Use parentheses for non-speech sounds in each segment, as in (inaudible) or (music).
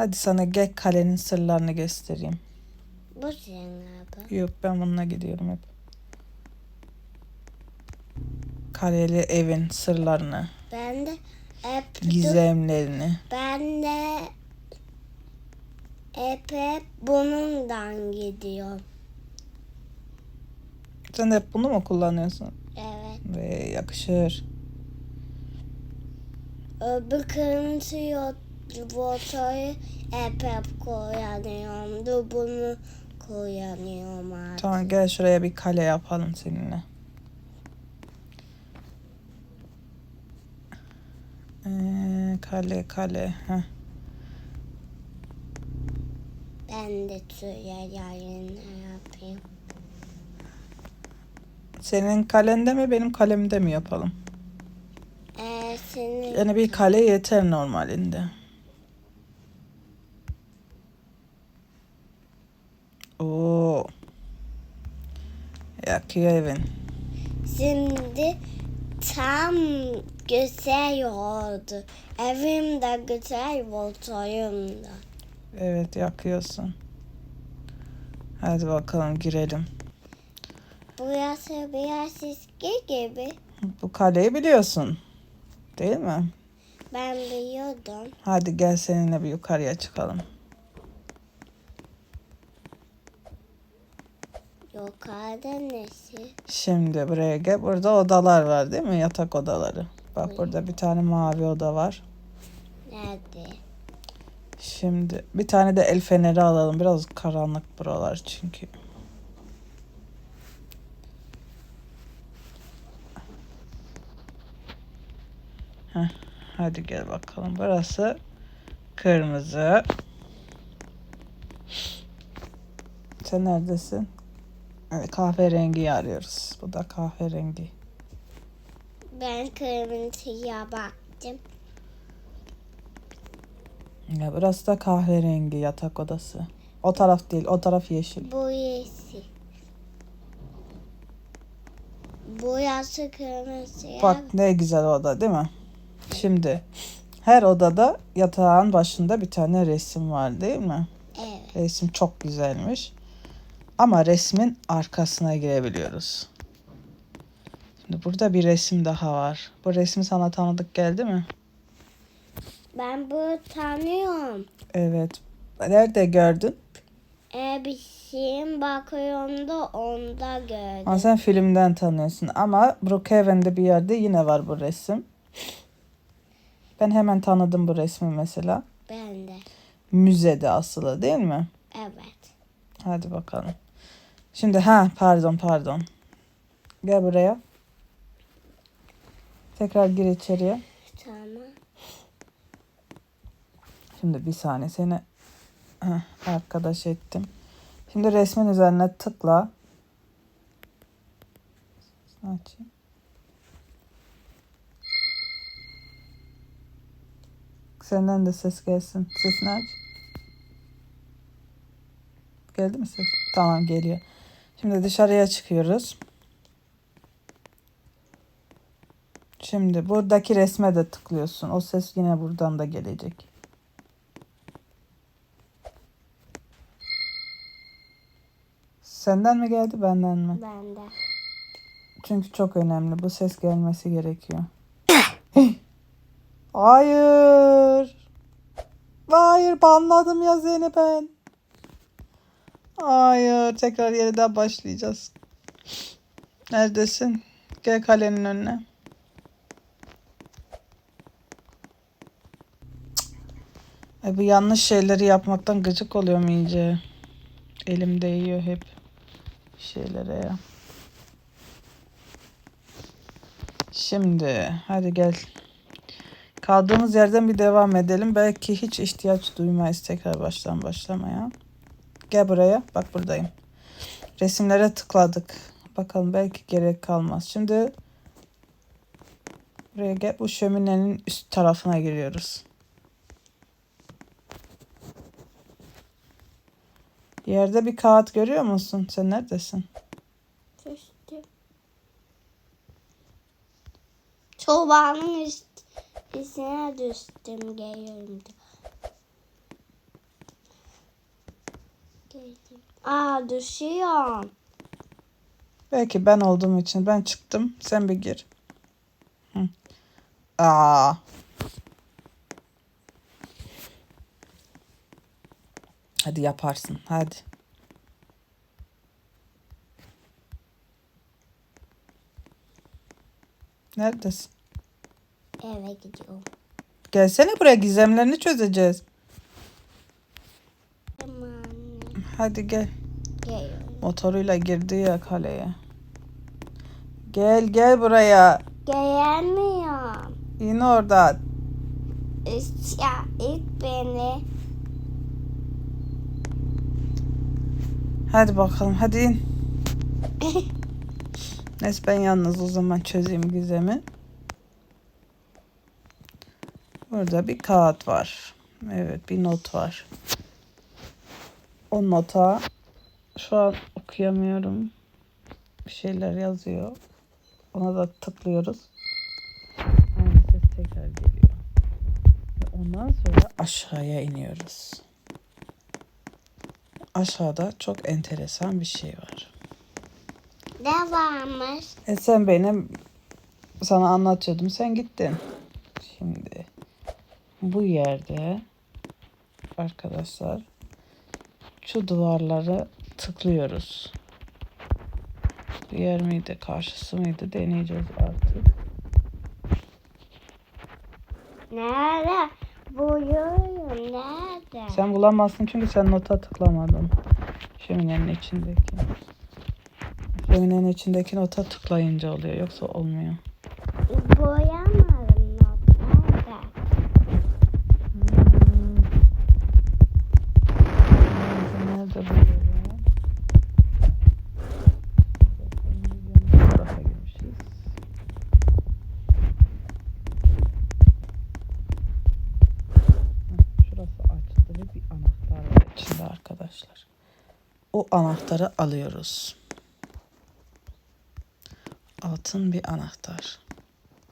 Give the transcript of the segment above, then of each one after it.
Hadi sana gel kalenin sırlarını göstereyim. Bu senin abi. Yok ben bununla gidiyorum hep. Kaleli evin sırlarını, Ben de hep gizemlerini. ben de hep hep bunundan gidiyorum. Sen de hep bunu mu kullanıyorsun? Evet. Ve yakışır. Öbür kırmızı motoru hep hep kullanıyorum. Dur bunu kullanıyorum artık. Tamam gel şuraya bir kale yapalım seninle. Ee, kale kale. Heh. Ben de suya yayını yapayım. Senin kalende mi benim kalemde mi yapalım? Ee, senin Yani bir kale yeter normalinde. Oo. Yakıyor evin. Şimdi tam güzel oldu. Evim de güzel, motorum da. Evet yakıyorsun. Hadi bakalım girelim. Burası biraz eski gibi. Bu kaleyi biliyorsun. Değil mi? Ben biliyordum. Hadi gel seninle bir yukarıya çıkalım. Yukarıda nesi? Şimdi buraya gel. Burada odalar var değil mi? Yatak odaları. Bak burada bir tane mavi oda var. Nerede? Şimdi bir tane de el feneri alalım. Biraz karanlık buralar çünkü. Heh, hadi gel bakalım. Burası kırmızı. Sen neredesin? Evet, kahverengiyi arıyoruz. Bu da kahverengi. Ben kırmızıya baktım. Ya burası da kahverengi yatak odası. O taraf değil, o taraf yeşil. Bu yeşil. Burası kırmızı. Bak ne güzel oda değil mi? Şimdi her odada yatağın başında bir tane resim var değil mi? Evet. Resim çok güzelmiş. Ama resmin arkasına girebiliyoruz. Şimdi burada bir resim daha var. Bu resim sana tanıdık geldi mi? Ben bunu tanıyorum. Evet. Nerede gördün? E, bir şeyin bakıyorum da onda gördüm. Ama sen filmden tanıyorsun. Ama Brookhaven'de bir yerde yine var bu resim. Ben hemen tanıdım bu resmi mesela. Ben de. Müzede asılı değil mi? Evet. Hadi bakalım. Şimdi ha pardon pardon. Gel buraya. Tekrar gir içeriye. Tamam. Şimdi bir saniye seni heh, arkadaş ettim. Şimdi resmin üzerine tıkla. Açayım. Senden de ses gelsin. Sesini aç. Geldi mi ses? Tamam geliyor. Şimdi dışarıya çıkıyoruz. Şimdi buradaki resme de tıklıyorsun. O ses yine buradan da gelecek. Senden mi geldi benden mi? Ben de. Çünkü çok önemli. Bu ses gelmesi gerekiyor. (coughs) Hayır. Hayır banladım ya seni ben. Hayır. Tekrar yeniden başlayacağız. Neredesin? Gel kalenin önüne. Ay bu yanlış şeyleri yapmaktan gıcık oluyorum iyice. Elim değiyor hep şeylere ya. Şimdi hadi gel. Kaldığımız yerden bir devam edelim. Belki hiç ihtiyaç duymayız tekrar baştan başlamaya. Gel buraya. Bak buradayım. Resimlere tıkladık. Bakalım belki gerek kalmaz. Şimdi buraya gel. Bu şöminenin üst tarafına giriyoruz. Yerde bir kağıt görüyor musun? Sen neredesin? Düştüm. Çobanın üst, üstüne düştüm geliyorum. Aa düşüyorum. Belki ben olduğum için ben çıktım. Sen bir gir. Hı. Aa. Hadi yaparsın. Hadi. Neredesin? Eve gidiyorum. Gelsene buraya gizemlerini çözeceğiz. Tamam anne. Hadi gel. Geliyorum. Motoruyla girdi ya kaleye. Gel gel buraya. Gelemiyorum. İn oradan. Ya ilk beni. Hadi bakalım hadi in. (laughs) Neyse ben yalnız o zaman çözeyim gizemi. Burada bir kağıt var. Evet bir not var. O nota şu an okuyamıyorum. Bir şeyler yazıyor. Ona da tıklıyoruz. Aynı ses tekrar geliyor. Ve ondan sonra aşağıya iniyoruz. Aşağıda çok enteresan bir şey var. Ne varmış? E sen benim sana anlatıyordum. Sen gittin. Şimdi bu yerde arkadaşlar şu duvarları tıklıyoruz. Diğer miydi, karşısı mıydı deneyeceğiz artık. Nerede? Buyurun nerede? Sen bulamazsın çünkü sen nota tıklamadın. Şöminenin içindeki. Şöminenin içindeki nota tıklayınca oluyor. Yoksa olmuyor. Boyamadım not. Nerede? Hmm. Nerede bu ya? Bu tarafa girmişiz. Heh, Şurası açtı ve bir anahtar var içinde arkadaşlar. O anahtarı alıyoruz. Altın bir anahtar.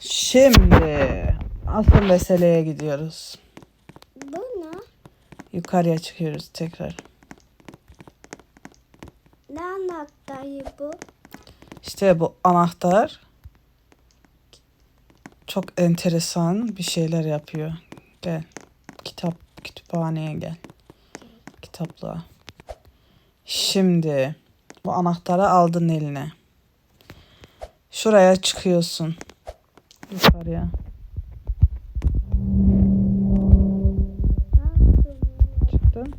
Şimdi asıl meseleye gidiyoruz. Bu ne? Yukarıya çıkıyoruz tekrar. Ne anahtarı bu? İşte bu anahtar çok enteresan bir şeyler yapıyor. Gel. Kitap kütüphaneye gel. Kitaplığa. Şimdi bu anahtarı aldın eline. Şuraya çıkıyorsun. Yukarıya. Çıktın.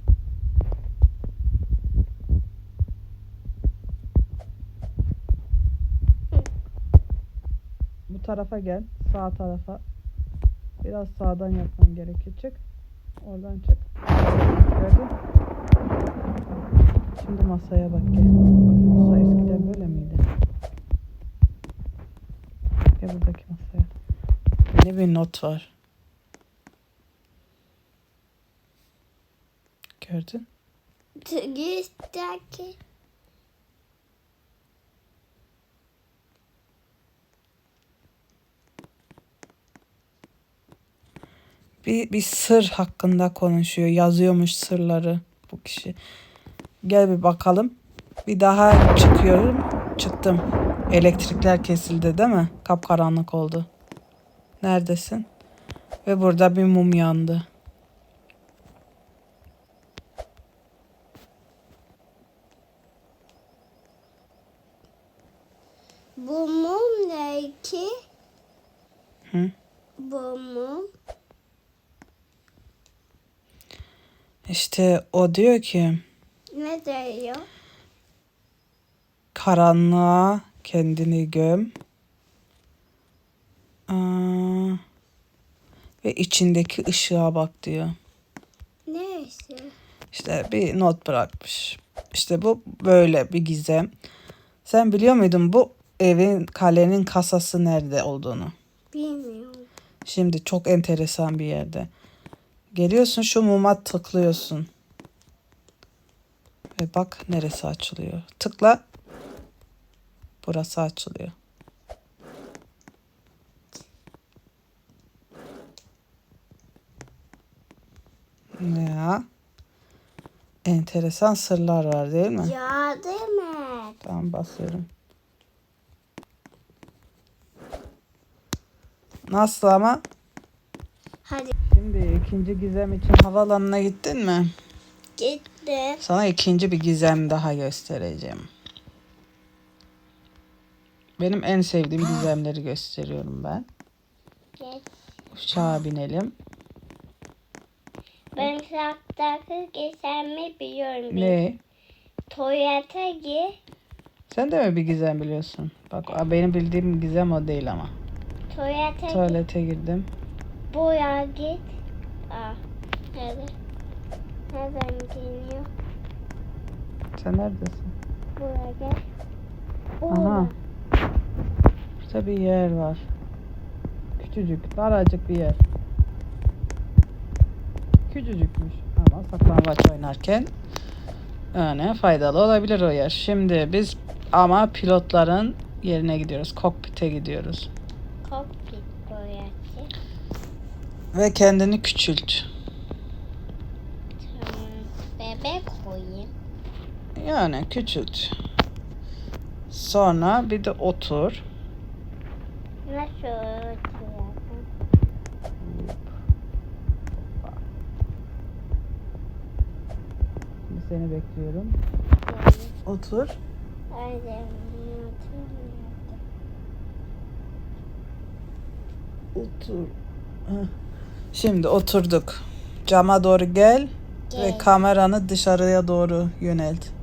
Bu tarafa gel. Sağ tarafa. Biraz sağdan yapman gerekiyor. Çık. Oradan çık. Gördün? Şimdi masaya bak gel. Masa eskiden böyle miydi? Gel buradaki masaya. Yeni bir not var. Gördün? Girişteki. Bir, bir sır hakkında konuşuyor. Yazıyormuş sırları bu kişi. Gel bir bakalım. Bir daha çıkıyorum. Çıktım. Elektrikler kesildi değil mi? Kapkaranlık oldu. Neredesin? Ve burada bir mum yandı. Bu mum ne ki? Hı? Bu mum. İşte o diyor ki Ne diyor? karanlığa kendini göm. Aa, ve içindeki ışığa bak diyor. Neyse. İşte bir not bırakmış. İşte bu böyle bir gizem. Sen biliyor muydun bu evin kalenin kasası nerede olduğunu? Bilmiyorum. Şimdi çok enteresan bir yerde. Geliyorsun şu muma tıklıyorsun. Ve bak neresi açılıyor. Tıkla. Burası açılıyor. Ya. enteresan sırlar var değil mi? Yardım et. Tamam basıyorum. Nasıl ama? Hadi Şimdi ikinci gizem için havaalanına gittin mi? Gitti. Sana ikinci bir gizem daha göstereceğim. Benim en sevdiğim gizemleri gösteriyorum ben. Git. Uçağa binelim. Ben uzaktaki geçemi biliyorum. Ne? Tuvalete gir. Sen de mi bir gizem biliyorsun? Bak benim bildiğim gizem o değil ama. Tuvalete. Tuvalete girdim. Buraya git. Aa. Evet. Nereden geliyor? Sen neredesin? Buraya gel. Aha. Burada. Burada bir yer var. Küçücük, daracık bir yer. Küçücükmüş ama saklambaç oynarken yani faydalı olabilir o yer. Şimdi biz ama pilotların yerine gidiyoruz. Kokpite gidiyoruz. Kokpit burası. Ve kendini küçült. Yani küçült. Sonra bir de otur. Nasıl oturuyorsun? Şimdi seni bekliyorum. Otur. Otur. Şimdi oturduk. Cama doğru gel, ve Gel. kameranı dışarıya doğru yönelt.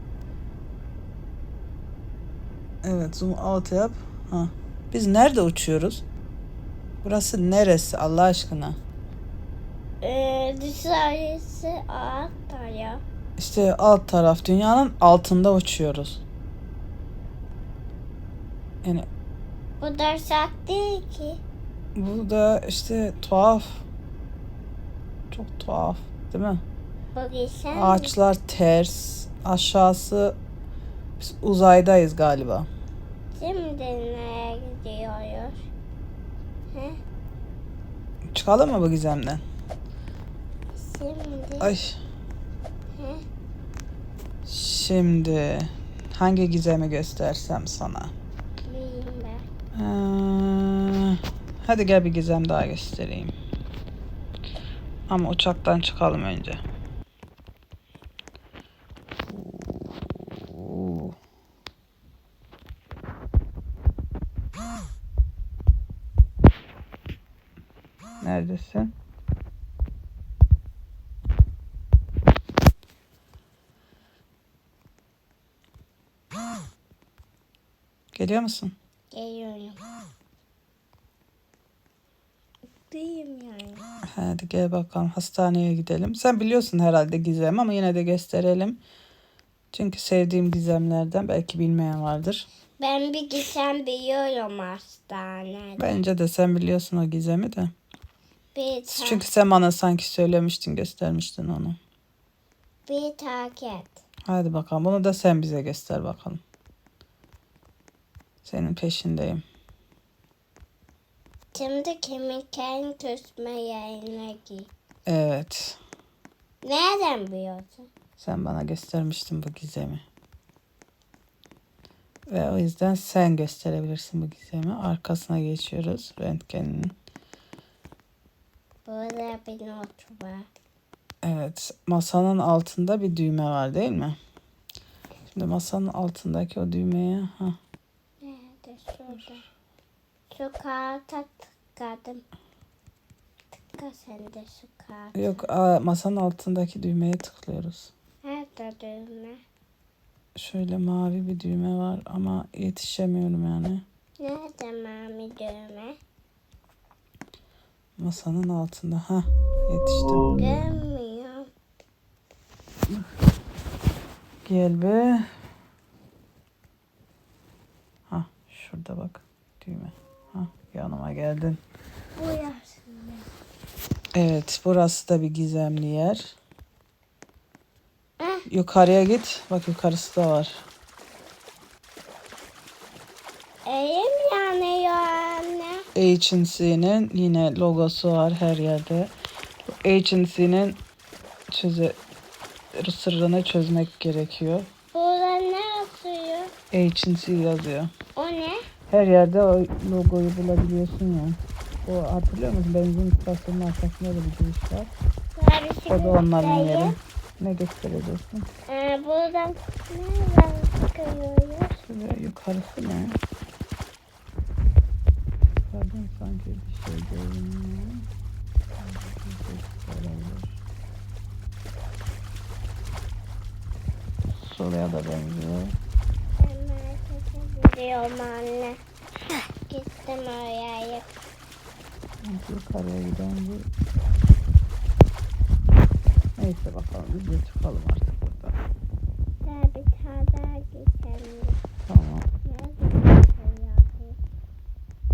Evet, zoom out yap. Ha. Biz nerede uçuyoruz? Burası neresi Allah aşkına? Ee, dışarısı altta ya. İşte alt taraf dünyanın altında uçuyoruz. Yani Bu da sak değil ki. bu da işte tuhaf. Çok tuhaf, değil mi? Ağaçlar ters. Aşağısı biz uzaydayız galiba. Şimdi nereye gidiyoruz? He? Çıkalım mı bu gizemden? Şimdi Ay. He? Şimdi hangi gizemi göstersem sana? ben. Ee, hadi gel bir gizem daha göstereyim. Ama uçaktan çıkalım önce. Oo. Neredesin? Geliyor musun? Geliyorum. Duyayım yani. Hadi gel bakalım hastaneye gidelim. Sen biliyorsun herhalde gizem ama yine de gösterelim. Çünkü sevdiğim gizemlerden belki bilmeyen vardır. Ben bir gitsem biliyorum hastanede. Bence de sen biliyorsun o gizemi de. Bir, Çünkü sen bana sanki söylemiştin, göstermiştin onu. bir takip et. Hadi bakalım bunu da sen bize göster bakalım. Senin peşindeyim. Şimdi kemiklerini tutma yerine git. Evet. Nereden biliyorsun? Sen bana göstermiştin bu gizemi. Ve o yüzden sen gösterebilirsin bu gizemi. Arkasına geçiyoruz röntgenin. Burada bir not var. Evet, masanın altında bir düğme var değil mi? Şimdi masanın altındaki o düğmeye ha Nerede? Şurada. Şu karta tıkladım. Tıkla sen de şu karta. yok aa, masanın altındaki düğmeye tıklıyoruz. Nerede düğme? Şöyle mavi bir düğme var ama yetişemiyorum yani. Nerede mami düğme? Masanın altında. Ha yetiştim. Görmüyorum. Gel be. Ha şurada bak düğme. Ha yanıma geldin. Bu. Evet burası da bir gizemli yer. Ah. Yukarıya git. Bak yukarısı da var. Elim yanıyor. Agency'nin yine logosu var her yerde. Bu Agency'nin çöze sırrını çözmek gerekiyor. Burada ne yazıyor? Agency yazıyor. O ne? Her yerde o logoyu bulabiliyorsun ya. O hatırlıyor musun? Benzin istasyonunun arkasında da bir giriş var. Şey O da onların göstereyim. yeri. Ne göstereceksin? Ee, buradan nereden çıkıyoruz? Şuraya yukarısı ne? Yukarıdan sanki bir şey görünüyor. Solaya da benziyor. Ben gidiyorum anne. Gittim oraya. Yukarıya giden bir... Neyse bakalım biz de çıkalım artık buradan. Daha bir tane daha geçelim. Tamam. Nerede?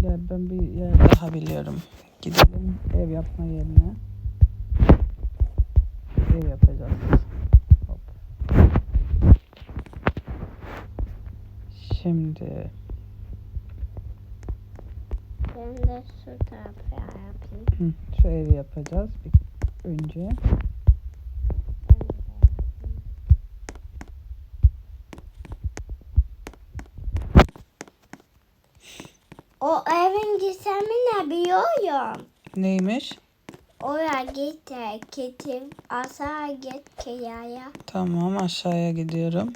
Gel ben bir yer daha biliyorum. Gidelim ev yapma yerine. Ev yapacağız. Hop. Şimdi Ben de şu tarafa yapayım. hı, şu evi yapacağız bir önce. O evin gizemi ne biliyorum. Neymiş? Oraya git, gidip aşağı git kıyaya. Tamam aşağıya gidiyorum.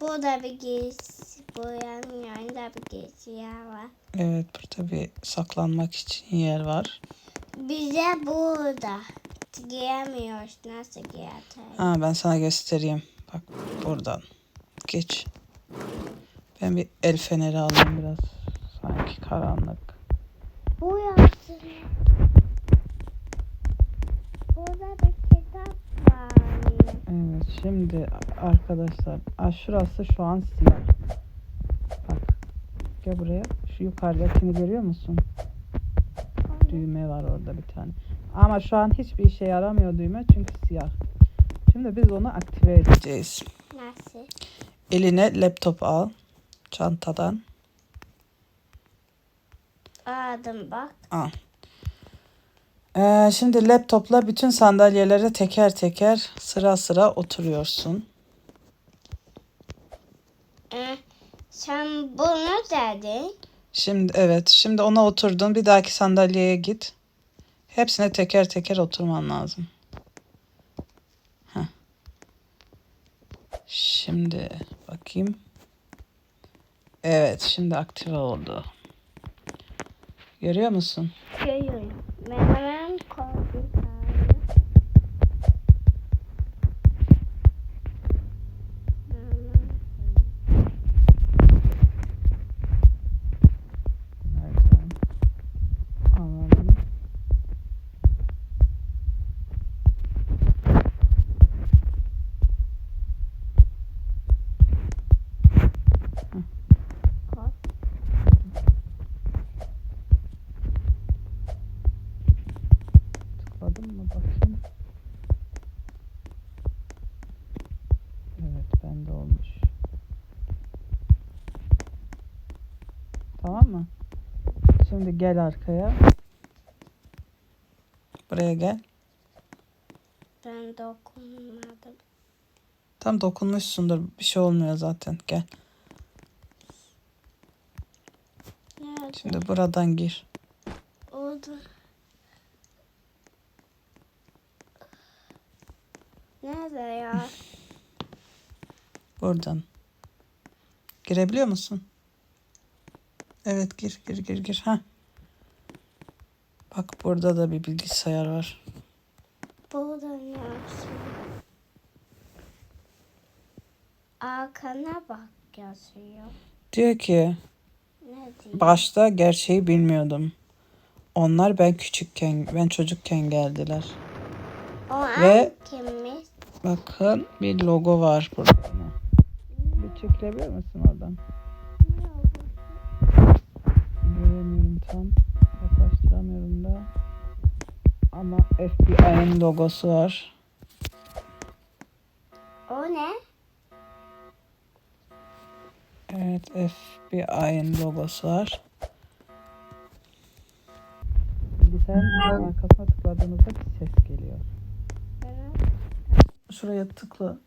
Burada bir giz, buranın yanında bir giz yer var. Evet burada bir saklanmak için yer var. Bize burada. Giremiyoruz. Nasıl gireceğiz? Ha ben sana göstereyim. Bak buradan. Geç. Ben bir el feneri alayım biraz. Sanki karanlık. Burası. Burada bir kitap var. Evet şimdi arkadaşlar aa, şurası şu an siyah. Bak gel buraya. Şu yukarıdakini görüyor musun? Düğme var orada bir tane. Ama şu an hiçbir işe yaramıyor düğme çünkü siyah. Şimdi biz onu aktive edeceğiz. Nasıl? Eline laptop al. Çantadan. Aldım bak. Al. Ee, şimdi laptopla bütün sandalyelere teker teker sıra sıra oturuyorsun. Ee, sen bunu dedin. Şimdi evet, şimdi ona oturdun. Bir dahaki sandalyeye git. Hepsine teker teker oturman lazım. Heh. Şimdi bakayım. Evet, şimdi aktive oldu. Görüyor musun? Görüyorum. Ben hemen koydum. Nereden? Anladım. Tıkladım mı bakayım? Evet bende olmuş. Tamam mı? Şimdi gel arkaya. Buraya gel. Ben dokunmadım. Tam dokunmuşsundur. Bir şey olmuyor zaten. Gel. Nerede? Şimdi buradan gir. Orada. Nerede ya? (laughs) Buradan. Girebiliyor musun? Evet gir gir gir gir. Ha. Bak burada da bir bilgisayar var. Burada ne yapsın? Arkana bak yazıyor. Diyor ki Ne diyor? başta gerçeği bilmiyordum. Onlar ben küçükken, ben çocukken geldiler. O Ve- kimmiş? Bakın bir logo var burada. Bir çekilebilir misin oradan? Göremiyorum tam. Yaklaştıramıyorum da. Ama FBI'nin logosu var. O ne? Evet FBI'nin logosu var. Sen arkasına tıkladığınızda bir ses geliyor. Şuraya tıkla.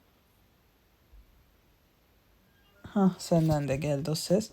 Ha senden de geldi o ses.